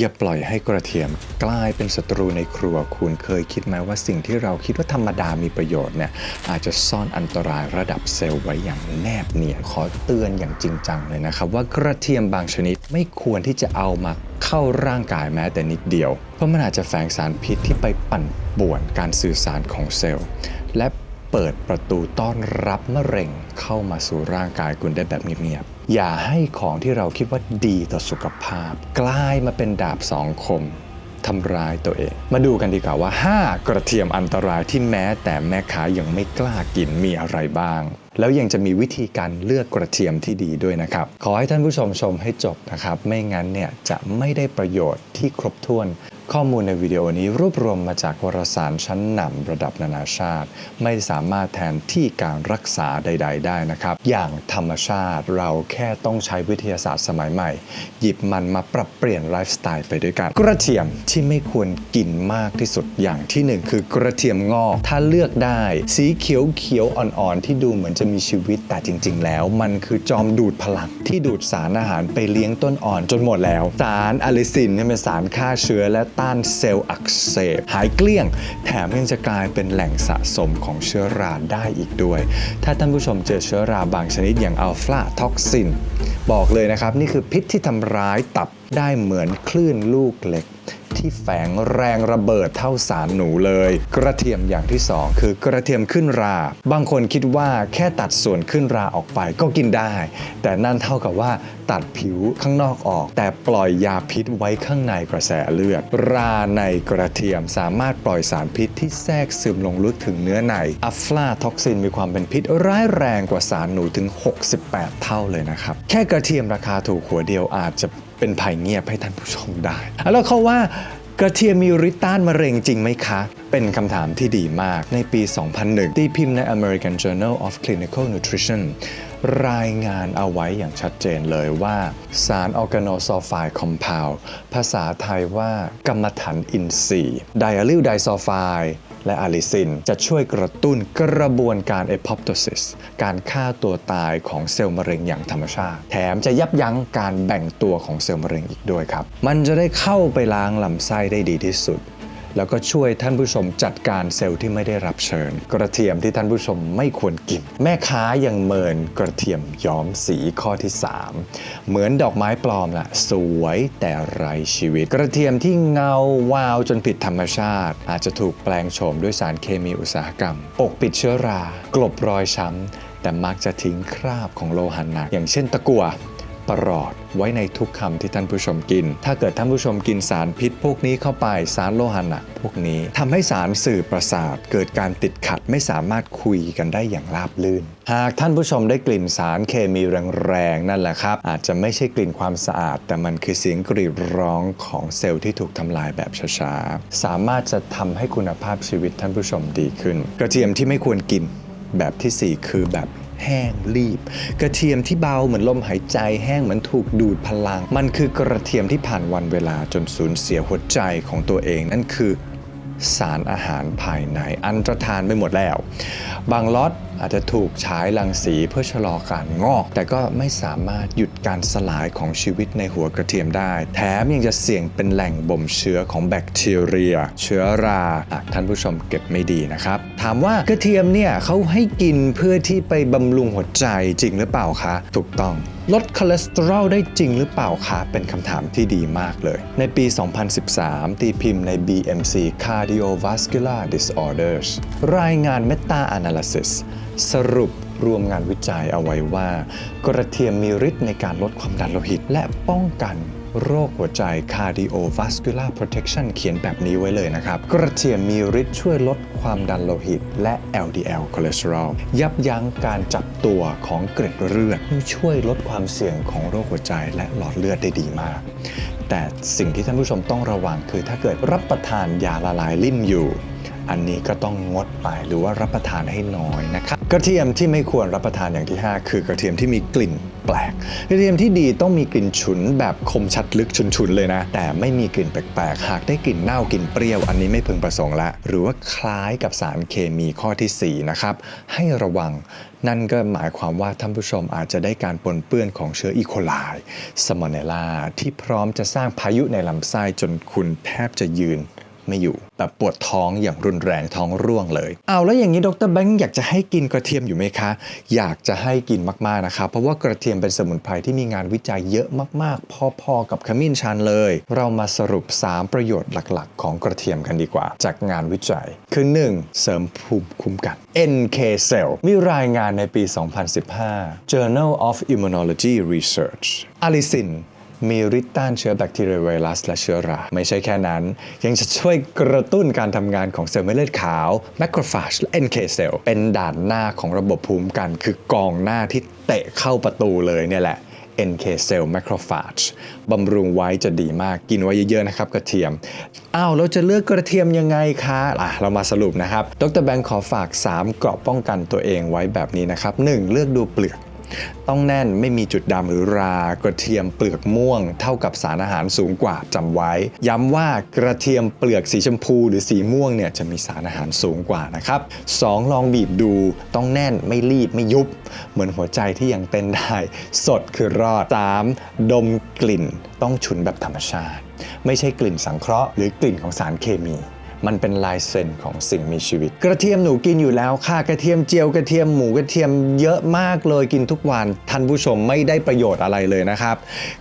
อย่าปล่อยให้กระเทียมกลายเป็นศัตรูในครัวคุณเคยคิดไหมว่าสิ่งที่เราคิดว่าธรรมดามีประโยชน์เนี่ยอาจจะซ่อนอันตรายระดับเซลล์ไว้อย่างแนบเนียนขอเตือนอย่างจริงจังเลยนะครับ ว่ากระเทียมบางชนิดไม่ควรที่จะเอามาเข้าร่างกายแม้แต่นิดเดียว เพราะมันอาจจะแฝงสารพิษที่ไปปั่นป่วนการสื่อสารของเซลล์ และเปิดประตูต้อนรับมะเร็งเข้ามาสู่ร่างกายคุณได้แบบเงียบๆ อย่าให้ของที่เราคิดว่าดีต่อสุขภาพ กลายมาเป็นดาบสองคมทำร้ายตัวเอง มาดูกันดีกว่าว่า 5 กระเทียมอันตรายที่แม้แต่แม่ค้ายังไม่กล้ากินมีอะไรบ้าง แล้วยังจะมีวิธีการเลือกกระเทียมที่ดีด้วยนะครับ ขอให้ท่านผู้ชมชมให้จบนะครับ ไม่งั้นเนี่ยจะไม่ได้ประโยชน์ที่ครบถ้วน ข้อมูลในวิดีโอนี้รวบรวมมาจากวารสารชั้นนำระดับนานาชาติ ไม่สามารถแทนที่การรักษาใด ๆ ได้นะครับ อย่างธรรมชาติเราแค่ต้องใช้วิทยาศาสตร์สมัยใหม่ หยิบมันมาปรับเปลี่ยนไลฟ์สไตล์ไปด้วยกัน กระเทียมที่ไม่ควรกินมากที่สุดอย่างที่หนึ่งคือกระเทียมงอก ถ้าเลือกได้ สีเขียวเขียวๆอ่อนๆ ที่ดูเหมือนจะมีชีวิตแต่จริง ๆ แล้ว มันคือจอมดูดพลังที่ดูดสารอาหารไปเลี้ยงต้นอ่อนจนหมดแล้ว สารอะลิซินเนี่ยเป็นสารฆ่าเชื้อและต้านเซลล์อักเสบ หายเกลี้ยง แถมยังจะกลายเป็นแหล่งสะสมของเชื้อราได้อีกด้วย ถ้าท่านผู้ชมเจอเชื้อราบางชนิดอย่างอัลฟาท็อกซินบอกเลยนะครับ นี่คือพิษที่ทำร้ายตับได้เหมือนคลื่นลูกเล็ก ที่แฝงแรงระเบิดเท่าสารหนูเลย กระเทียมอย่างที่ 2 คือกระเทียมขึ้นรา บางคนคิดว่าแค่ตัดส่วนขึ้นราออกไปก็กินได้ แต่นั่นเท่ากับว่าตัดผิวข้างนอกออก แต่ปล่อยยาพิษไว้ข้างในกระแสเลือด ราในกระเทียมสามารถปล่อยสารพิษที่แทรกซึมลงลึกถึงเนื้อในอัฟลาท็อกซินมีความเป็นพิษร้ายแรงกว่าสารหนูถึง 68 เท่าเลยนะครับแค่กระเทียมราคาถูกหัวเดียวอาจจะเป็นภัยเงียบให้ท่านผู้ชมได้แล้วเขาว่ากระเทียมมีฤทธิ์ต้านมะเร็งจริงไหมคะ เป็นคำถามที่ดีมากในปี 2001 ตีพิมพ์ใน American Journal of Clinical Nutrition รายงานเอาไว้อย่างชัดเจนเลยว่า สารออร์แกโนซอลไฟด์คอมเพลภาษาไทยว่ากรรมฐานอินทรีย์ไดอะลิลไดซอลไฟด์ และอาลิซิน จะช่วยกระตุ้นกระบวนการ apoptosis การฆ่าตัวตายของเซลล์มะเร็งอย่างธรรมชาติ แถมจะยับยั้งการแบ่งตัวของเซลล์มะเร็งอีกด้วยครับ มันจะได้เข้าไปล้างลำไส้ได้ดีที่สุด แล้วก็ช่วยท่านผู้ชมจัดการเซลล์ที่ไม่ได้รับเชิญ กระเทียมที่ท่านผู้ชมไม่ควรกิน แม่ค้ายังเมินกระเทียมย้อมสีข้อที่ 3 เหมือนดอกไม้ปลอมล่ะ สวยแต่ไร้ชีวิต กระเทียมที่เงาวาวจนผิดธรรมชาติ อาจจะถูกแปลงโฉมด้วยสารเคมีอุตสาหกรรม ปกปิดเชื้อรา กลบรอยช้ำแต่มักจะทิ้งคราบของโลหะหนัก อย่างเช่นตะกั่ว ประหลอดไว้ในทุกคำที่ท่านผู้ชมกิน ถ้าเกิดท่านผู้ชมกินสารพิษพวกนี้เข้าไปสารโลหะหนักพวกนี้ทำให้สารสื่อประสาท เกิดการติดขัดไม่สามารถคุยกันได้อย่างราบรื่น หากท่านผู้ชมได้กลิ่นสารเคมีแรงๆนั่นแหละครับ อาจจะไม่ใช่กลิ่นความสะอาด แต่มันคือเสียงกรีดร้องของเซลล์ที่ถูกทำลายแบบช้าๆสามารถจะทำให้คุณภาพชีวิตท่านผู้ชมดีขึ้น กระเทียมที่ไม่ควรกินแบบทีสี่4 คือแบบ แห้งรีบ กระเทียมที่เบาเหมือนลมหายใจแห้งเหมือนถูกดูดพลัง มันคือกระเทียมที่ผ่านวันเวลาจนสูญเสียหัวใจของตัวเองนั่นคือ สารอาหารภายใน อันตรธานไปหมดแล้ว บางล็อตอาจจะถูกฉายรังสีเพื่อชะลอการงอก แต่ก็ไม่สามารถหยุดการสลายของชีวิตในหัวกระเทียมได้ แถมยังจะเสี่ยงเป็นแหล่งบ่มเชื้อของแบคทีเรีย เชื้อราท่านผู้ชมเก็บไม่ดีนะครับ ถามว่ากระเทียมเนี่ยเขาให้กินเพื่อที่ไปบำรุงหัวใจจริงหรือเปล่าคะ ถูกต้อง ลดคอเลสเตอรอลได้จริงหรือเปล่าคะเป็นคำถามที่ดีมากเลย ในปี 2013 ตีพิมพ์ใน BMC Cardiovascular Disorders รายงาน Meta Analysis สรุปรวมงานวิจัยเอาไว้ว่า กระเทียมมีฤทธิ์ในการลดความดันโลหิต และป้องกัน โรคหัวใจ cardiovascular protection เขียนแบบนี้ไว้เลยนะครับ กระเทียมมีฤทธิ์ช่วยลดความดันโลหิต และ LDL คอเลสเตอรอลยับยั้งการจับตัวของเกล็ดเลือดช่วยลดความเสี่ยงของโรคหัวใจและหลอดเลือดได้ดีมาก แต่สิ่งที่ท่านผู้ชมต้องระวังคือถ้าเกิดรับประทานยาละลายลิ่มอยู่ อันนี้ก็ต้องงดไปหรือว่ารับประทานให้น้อยนะครับกระเทียมที่ไม่ควรรับประทานอย่างที่ 5 คือกระเทียมที่มีกลิ่นแปลก กระเทียมที่ดีต้องมีกลิ่นฉุนแบบคมชัดลึกฉุนๆเลยนะ แต่ไม่มีกลิ่นแปลกๆ หากได้กลิ่นเน่ากลิ่นเปรี้ยวอันนี้ไม่พึงประสงค์ละ หรือว่าคล้ายกับสารเคมีข้อทีสี่4 นะครับ ให้ระวังนั่นก็หมายความว่าท่านผู้ชมอาจจะได้การปนเปื้อนของเชื้ออีโคไลสมอนเนลาที่พร้อมจะสร้างพายุในลำไส้จนคุณแทบจะยืน ไม่อยู่ แบบปวดท้องอย่างรุนแรงท้องร่วงเลย เอาแล้วอย่างนี้ดรแบงค์อยากจะให้กินกระเทียมอยู่ไหมคะ อยากจะให้กินมากๆนะครับเพราะว่ากระเทียมเป็นสมุนไพรที่มีงานวิจัยเยอะมากๆ พอๆกับขมิ้นชันเลย เรามาสรุป 3 ประโยชน์หลักๆ ของกระเทียมกันดีกว่า จากงานวิจัย คือ 1. เสริมภูมิคุ้มกัน NK cell มีรายงานในปี 2015 Journal of Immunology Research อลิซิน มีฤทธิ์ต้านเชื้อแบคทีเรียไวรัสและเชื้อรา ไม่ใช่แค่นั้น ยังจะช่วยกระตุ้นการทำงานของเซลล์เม็ดเลือดขาว macrophage และ NK cell เป็นด่านหน้าของระบบภูมิคุ้มกัน คือกองหน้าที่เตะเข้าประตูเลยเนี่ยแหละ NK cell macrophage บำรุงไว้จะดีมากกินไว้เยอะๆนะครับกระเทียม อ้าวเราจะเลือกกระเทียมยังไงคะอะเรามาสรุปนะครับ ดรแบงค์ขอฝาก 3 เกราะป้องกันตัวเองไว้แบบนี้นะครับ 1. เลือกดูเปลือก ต้องแน่นไม่มีจุดดำหรือรากระเทียมเปลือกม่วง เท่ากับสารอาหารสูงกว่าจำไว้ ย้ำว่ากระเทียมเปลือกสีชมพูหรือสีม่วงเนี่ยจะมีสารอาหารสูงกว่านะครับ 2. ลองบีบดูต้องแน่นไม่รีบไม่ยุบ เหมือนหัวใจที่ยังเต้นได้ สดคือรอด 3. ดมกลิ่นต้องฉุนแบบธรรมชาติ ไม่ใช่กลิ่นสังเคราะห์หรือกลิ่นของสารเคมี มันเป็นลายเซ็นของสิ่งมีชีวิต กระเทียมหนูกินอยู่แล้วค่ะกระเทียมเจียวกระเทียมหมูกระเทียมเยอะมากเลยกินทุกวันท่านผู้ชมไม่ได้ประโยชน์อะไรเลยนะครับ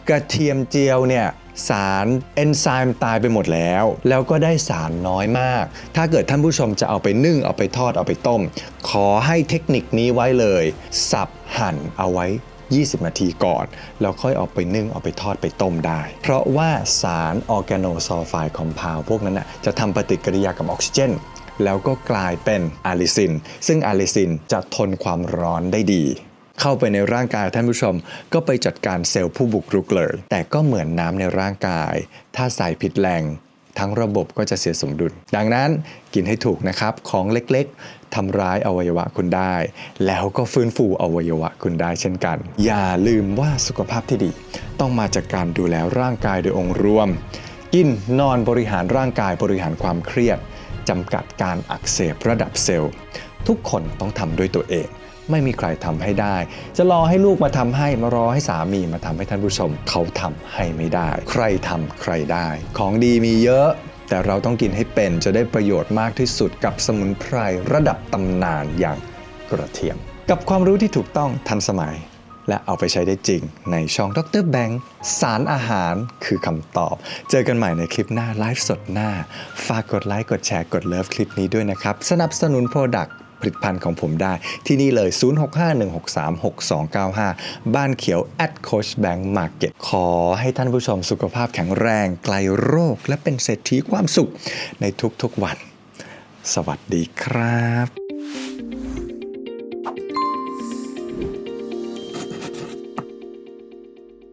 กระเทียมเจียวเนี่ยสารเอนไซม์ตายไปหมดแล้ว แล้วก็ได้สารน้อยมาก ถ้าเกิดท่านผู้ชมจะเอาไปนึ่ง เอาไปทอดเอาไปต้ม ขอให้เทคนิคนี้ไว้เลย สับหั่นเอาไว้ 20 นาทีก่อน แล้วค่อยเอาไปนึ่งเอาไปทอดไปต้มได้ เพราะว่าสารออร์แกโนซอลไฟคอมเพลพวกนั้นนะจะทำปฏิกิริยากับออกซิเจนแล้วก็กลายเป็นอะลิซิน ซึ่งอะลิซินจะทนความร้อนได้ดี เข้าไปในร่างกายท่านผู้ชม ก็ไปจัดการเซลล์ผู้บุกรุกเลย แต่ก็เหมือนน้ำในร่างกาย ถ้าใส่ผิดแรงทั้งระบบก็จะเสียสมดุล ดังนั้นกินให้ถูกนะครับ ของเล็ก ทำร้ายอวัยวะคุณได้ แล้วก็ฟื้นฟูอวัยวะคุณได้เช่นกัน อย่าลืมว่าสุขภาพที่ดี ต้องมาจากการดูแลร่างกายโดยองค์รวม กินนอนบริหารร่างกายบริหารความเครียดจำกัดการอักเสบระดับเซลล์ ทุกคนต้องทำด้วยตัวเองไม่มีใครทำให้ได้ จะรอให้ลูกมาทำให้ มารอให้สามีมาทำให้ท่านผู้ชม เขาทำให้ไม่ได้ ใครทำใครได้ ของดีมีเยอะ แต่เราต้องกินให้เป็นจะได้ประโยชน์มากที่สุดกับสมุนไพรระดับตำนานอย่างกระเทียม กับความรู้ที่ถูกต้องทันสมัย และเอาไปใช้ได้จริงในช่องดรแบงค์สารอาหารคือคำตอบ เจอกันใหม่ในคลิปหน้าไลฟ์สดหน้า ฝากกดไลค์กดแชร์กดเลิฟคลิปนี้ด้วยนะครับ สนับสนุนโปรดักต์ ผลิตภัณฑ์ของผมได้ ที่นี่เลย 0651636295 บ้านเขียว at coach bank market ขอให้ท่านผู้ชมสุขภาพแข็งแรง ไกลโรค และเป็นเศรษฐีความสุขในทุกๆวัน สวัสดีครับ